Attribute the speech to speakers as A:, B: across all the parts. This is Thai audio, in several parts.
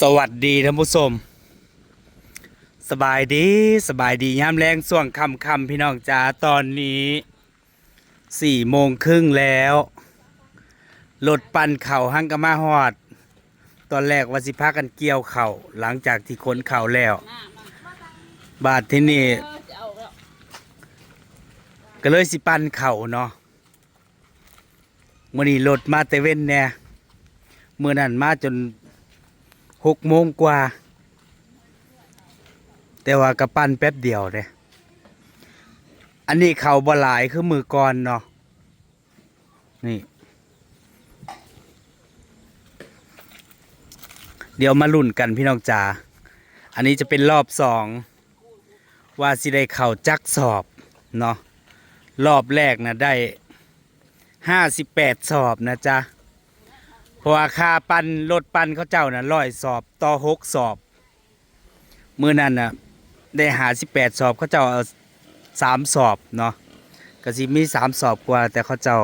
A: สวัสดีท่านผู้ชม สบายดีสบายดียามแรงส่วงคำคำพี่น้องจ๋าตอนนี้สี่โมงครึ่งแล้วรถปั่นเข่าหั่งกะมาฮอด ตอนแรกว่าสิพากันเกี่ยวเข่าหลังจากที่ขนเข่าแล้ว บาทที่นี่ก็เลยสิปั่นเข่าเนาะมื่อนี้รถมาแต่เว้นแน่เมื่อนั้นมาจน หกโมงกว่า แต่ว่ากระปั้นแป๊บเดียวเลยอันนี้เขาบหลายคือมือก่อนเนาะนี่ เดี๋ยวมาลุ่นกันพี่น้องจ๋าอันนี้จะเป็นรอบสองว่าสิได้เข่าจักสอบเนาะรอบแรกนะได้ห้าสิบแปดสอบนะจ๊ะ เพราะว่าค่าปันรถปันเขาเจ้าน่ะร้อยสอบต่อหกสอบ มือนั้นน่ะได้หาสิบแปดสอบเขาเจ้าเอาสามสอบเนาะก็สิมีสามสอบกว่า แต่เขาเจ้า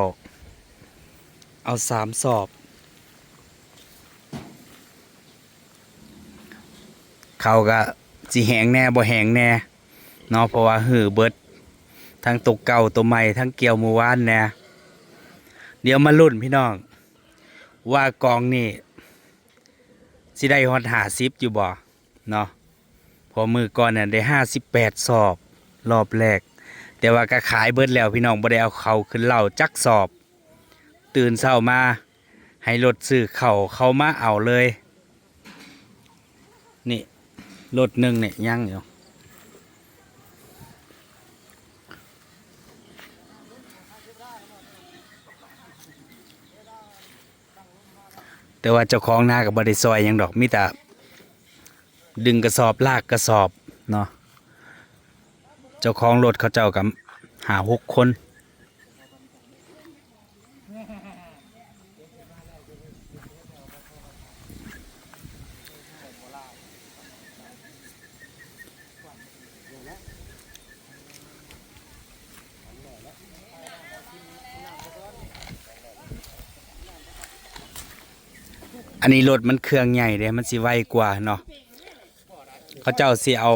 A: เอาสามสอบ เขาก็สิแหงแน่บ่แหงแน่เนาะเพราะว่าหือเบิดทั้งตกเก่าตัวใหม่ทั้งเกี่ยวมือวานแน่เดี๋ยวมาลุ่นพี่น้อง ว่ากองนี่สิได้ฮอดหาซิบอยู่บ่เนาะพอมือก่อนน่ะได้ห้าสิบแปดสอบรอบแรก แต่ว่าก็ขายเบิดแล้วพี่น้องบ่ได้เอาเขาขึ้นเหล่าจักสอบ ตื่นเช้ามา ให้รถซื้อเข่าเขามาเอาเลย นี่รถหนึ่งเนี่ยยังอยู่ แต่ว่าเจ้าของนากับบริซอยยังดอกมิตรดึงกระสอบลากกระสอบเนาะเจ้าของรถเขาเจ้ากับหาหกคน นนี้รถมันเครื่องใหญ่เลยมันสิไวกว่าเนาะเขาเจ้าสิเอา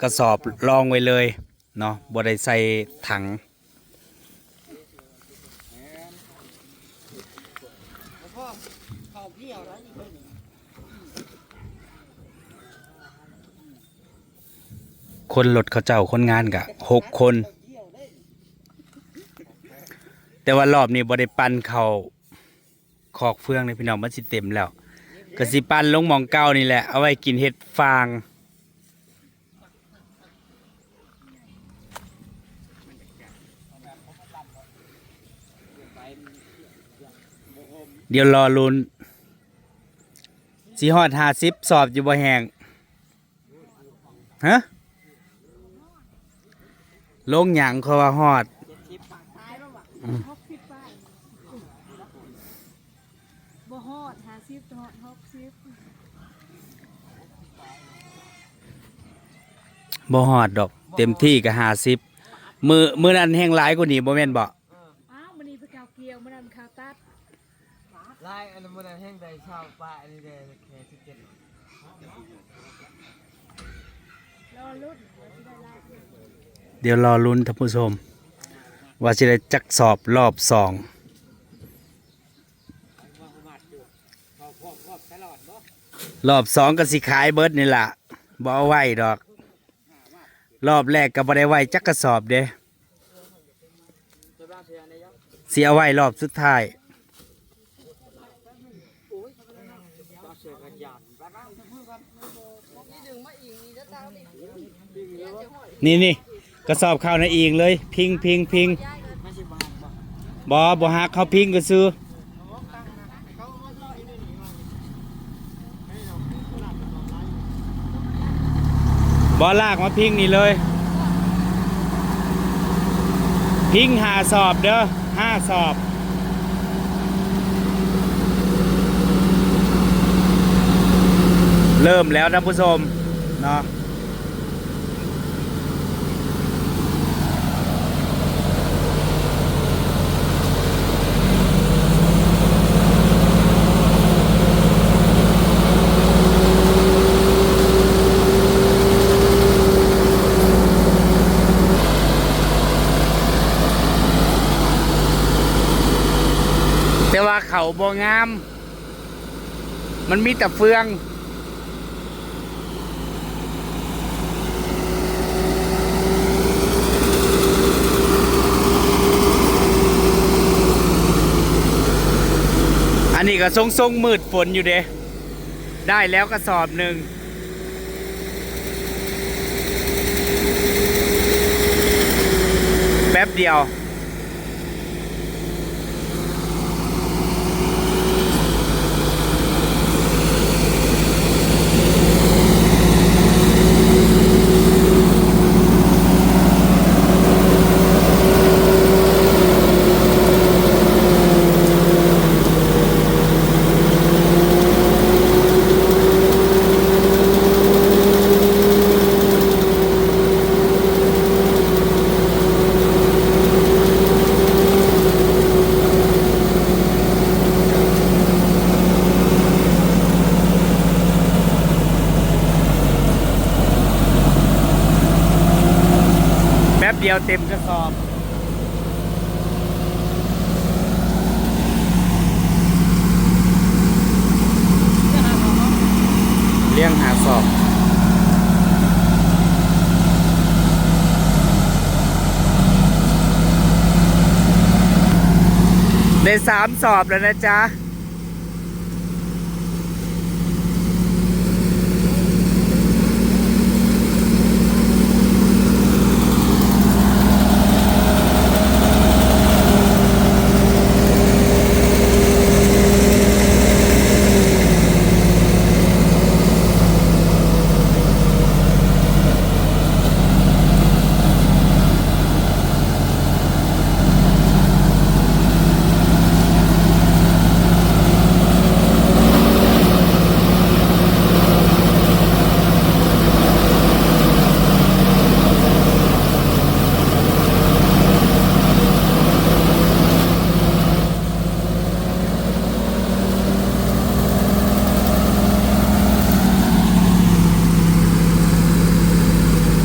A: กระสอบรองไว้เลยเนาะบ่ได้ใส่ถังคนรถเขาเจ้าคนงานกะหกคน แต่ว่ารอบนี้บ่ได้ปันเขา คอกเฟืองเลยพี่น้องมันสิเต็มแล้วก็สิปันลงมองเก้านี่แหละ เอาไว้กินเห็ดฟาง เดี๋ยวรอลุนสีฮอดหาซิบสอบอยู่บ่แหงฮะลงหยังเขาว่าฮอด
B: หกสิบป้ายบ่ฮอดหา สิบฮอดหกสิบ
A: บ่ฮอดดอก เต็มที่ก็หาซิบมือมือนั้นแห้งหลายกว่านี้บ่แม่นบ่
B: อ้าวมันนี่ไปข่าวเกี่ยวมันนั่นข่าวตัด
C: ลายอันนั้นมันแห้งใดชาวป่าอันนี้เด้แค่สิบเจ็ด
B: รอรุ่น
A: เดี๋ยวรอลุ้นท่านผู้ชม ว่าจะได้จักสอบรอบสอง รอบสองก็สิขายเบิร์ดนี่ล่ะบ่เอาไว้ดอก รอบแรกก็บ่ได้ไว้จักกระสอบเด้
C: เสียในยักษ์
A: เสียไว้รอบสุดท้าย
C: นี่นี่
A: กระสอบข้าวในอิงเลย พิงพิงพิง
C: บ้านบ้า
A: บ่บ่หักเขาพิงก็ซื้อ บอลากมาพิงนี่เลย พิงหาสอบเด้อห้าสอบเริ่มแล้วนะผู้ชมเนาะ แต่ว่าเขาบ่งาม มันมีแต่เฟือง อันนี้ก็ทรงทรงมืดฝนอยู่เด้ได้แล้วกระสอบหนึ่งแป๊บเดียว เดียวเต็มกระสอบเลี้ยงหาสอบได้สามสอบแล้วนะจ๊ะ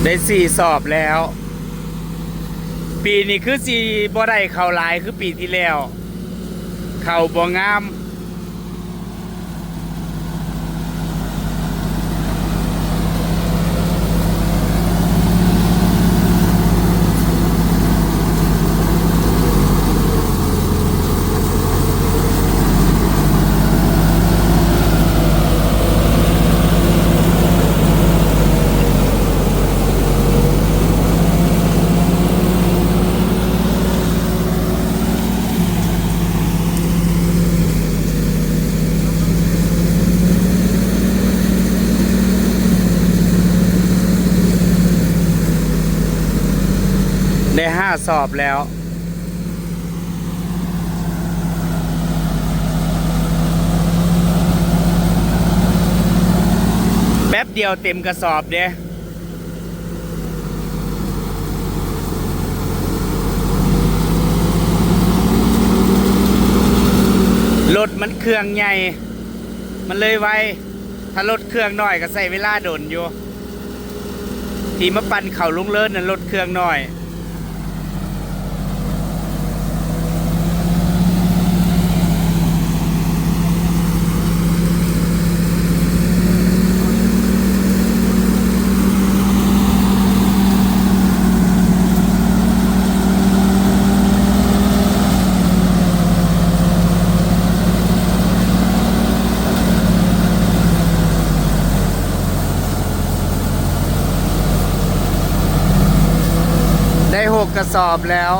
A: ได้สี่สอบแล้ว ปีนี้คือสี่บ่ได้เข่าหลายคือปีที่แล้ว เข่าบ่งาม สอบแล้ว แป๊บเดียวเต็มกระสอบเด้รถมันเครื่องใหญ่ มันเลยไว ถ้ารถเครื่องน้อยก็ใส่เวลาโดนอยู่ ที่มาปั่นเข่าลุงเลิศนั่นรถเครื่องน้อย ระสอบแล้ว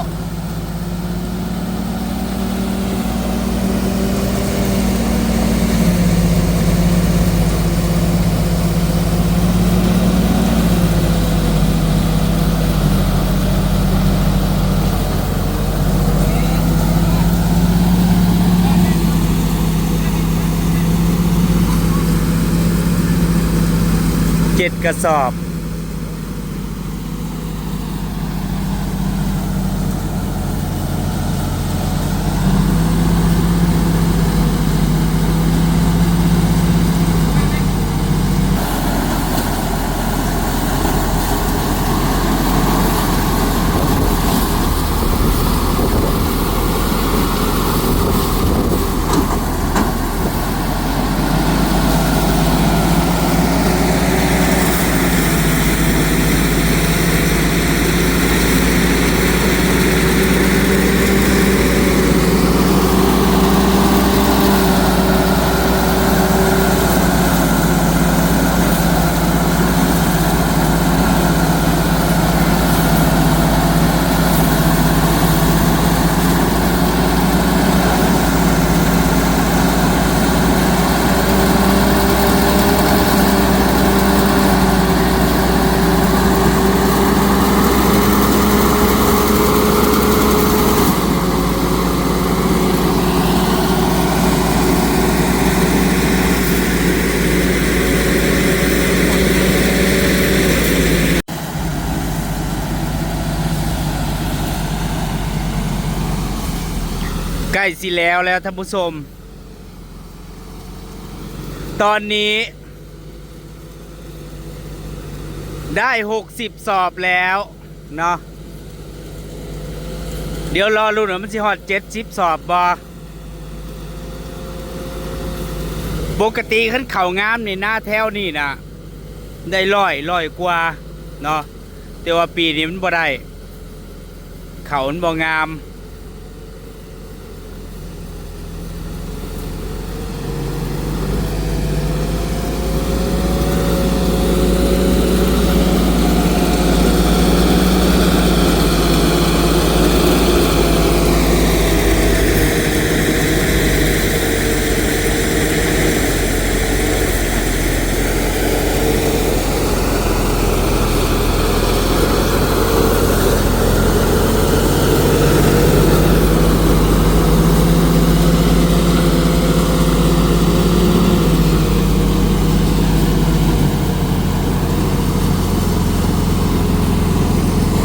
A: เจ็ดกระสอบ ล้สิแล้วแล้วท่านผู้ชม ตอนนี้ ได้หกสิบสอบแล้วเนาะเดี๋ยวรอรุ่นว่ามันสิฮอดเจ็ดสิบสอบบอปกติขั้นเข่างามในหน้าแถวนี่นะได้ร้อยร้อยกว่าเนาะแต่ว่าปีนี้มันบ่ได้ เขามันบ่งาม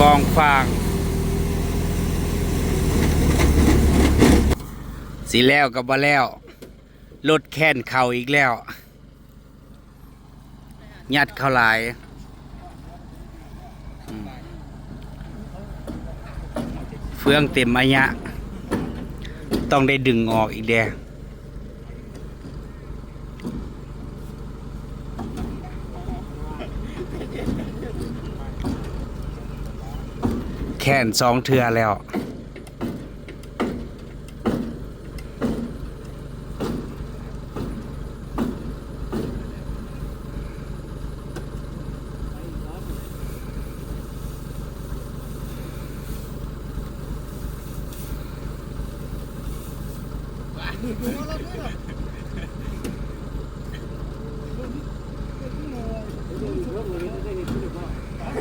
A: กองฟาง สีแล้วกับบ่แล้วลดแค้นเข่าอีกแล้วยัดเข้าหลายเฟืองเต็มอายะ ต้องได้ดึงออกอีกแดแค้นสองเทือแล้ว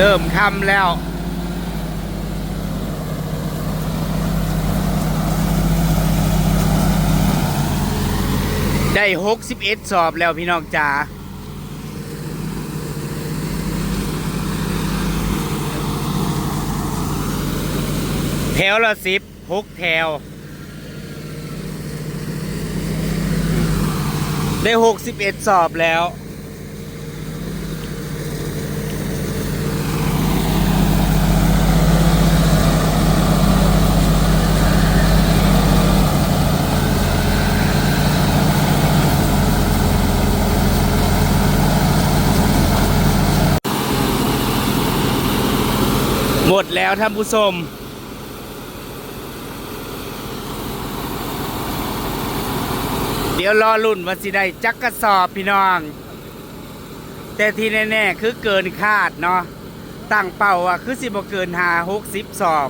A: เริ่มค่ำแล้ว ได้หกสิบเอ็ดสอบแล้วพี่น้องจ๋าแถวละสิบหกแถว ได้หกสิบเอ็ดสอบแล้ว ดแล้วท่านผู้ชมเดี๋ยวรอรุ่นว่าสิได้จักกระสอบพี่น้อง แต่ที่แน่ ๆ คือเกินคาดเนาะตั้งเป้าว่าคือสิบ่เกินหาหกสิบสอบ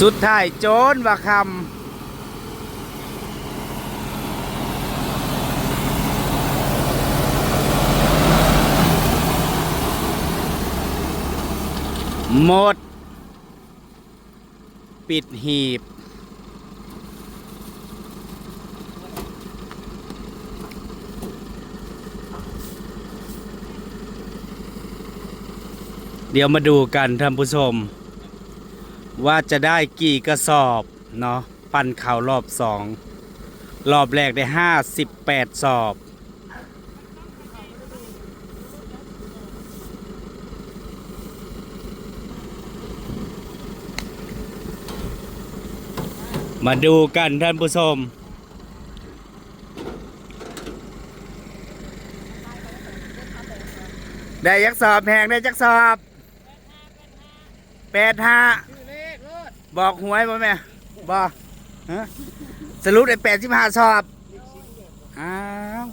A: สุดท้ายโจนว่าคำหมด ปิดหีบเดี๋ยวมาดูกันท่านผู้ชม ว่าจะได้กี่กระสอบเนาะปั่นข่าวรอบสองรอบแรกได้ห้าสิบแปดสอบ มาดูกันท่านผู้ชมได้ยักสอบแหงได้จักสอบแปดห้า บอกหวยบ่แม่บอกฮะสรุปได้แปดสิบห้าสอบอ้าว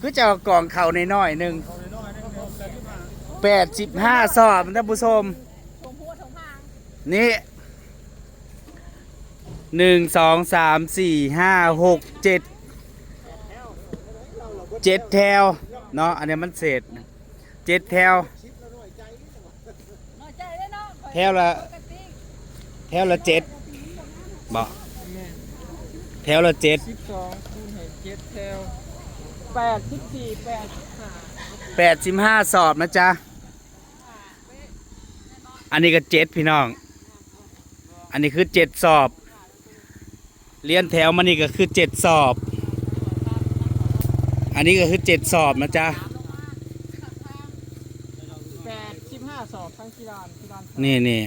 A: คือจะเอากล่องเข่าในน้อยๆหนึ่งแปดสิบห้าสอบท่านผู้ชม
B: ชมพูชมพาง
A: นี่หนึ่งสองสามสี่ห้าหกเจ็ดเจ็ดแถวเนาะอันนี้มันเศษเจ็ดแถว
B: น้อยใจเลยเนาะ
A: แถวละ
B: ปกติ
A: แถวละเจ็ดบอกแถวละเจ็ด
C: สิบสองคูณให้เจ็ดแถวแปดสิบสี่แปดสิบห้า
A: แปดสิบห้าสอบนะจ๊ะ อันนี้ก็เจ็ดพี่น้อง อันนี้คือเจ็ดสอบ เรียนแถวมานี่ก็คือเจ็ดสอบ อันนี้ก็คือเจ็ดสอบนะจ๊ะ
C: แปดสิบห้าสอบทั้งกีฬากีฬา
A: นี่นี่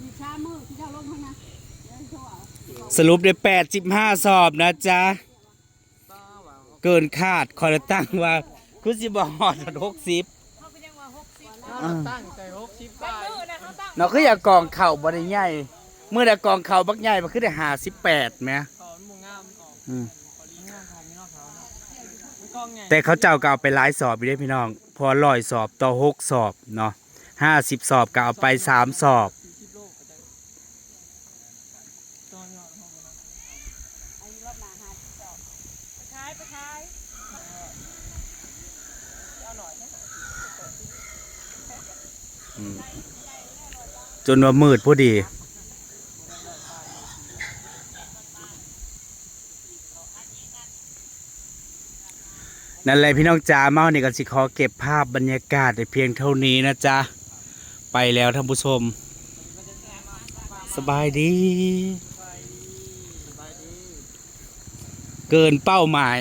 B: มีชามือที่เขาลงให้นะเดี๋ยวโทรเอา
A: สรุปได้แปดสิบห้าสอบนะจ๊ะ
C: ตาหวัง
A: เกินคาดคอยตั้งว่าคุณสิบหอดหกสิบ
B: เขาเป็นยังว่าหกสิบ
C: ถ้าเราตั้งใจหกสิบ
B: บั
C: ป
B: ง
C: ลาย
B: มือนะเขาตั้ง
A: เนาะคืออยากกองเข่าบ่ได้ใหญ่เมื่อแต่กองเข่าบักใหญ่มันคือได้หาสิบแปดไหม
C: ขอหมูงามออก
A: อืม
C: ขอดีงามทางนี้นอกเขาเนาะมันกล้องไง
A: แต่เขาเจ้าก็เอาไปหลายสอบไปได้พี่น้อง พอร้อยสอบต่อหกสอบเนาะห้าสิบสอบก็เอาไปสามสอบ
C: สี่สิบโลก็ได้ตอนยอดห้องนะ
B: อันนี้รถหนาหาดจอบไปขายไปขาย
A: จ นว่ามืดพอดี นั่นแหละพี่น้องจ๋าเมาเนี่ก็สิขอเก็บภาพบรรยากาศในเพียงเท่านี้นะจ๊ะ ไปแล้วท่านผู้ชม สบายดี เกินเป้าหมาย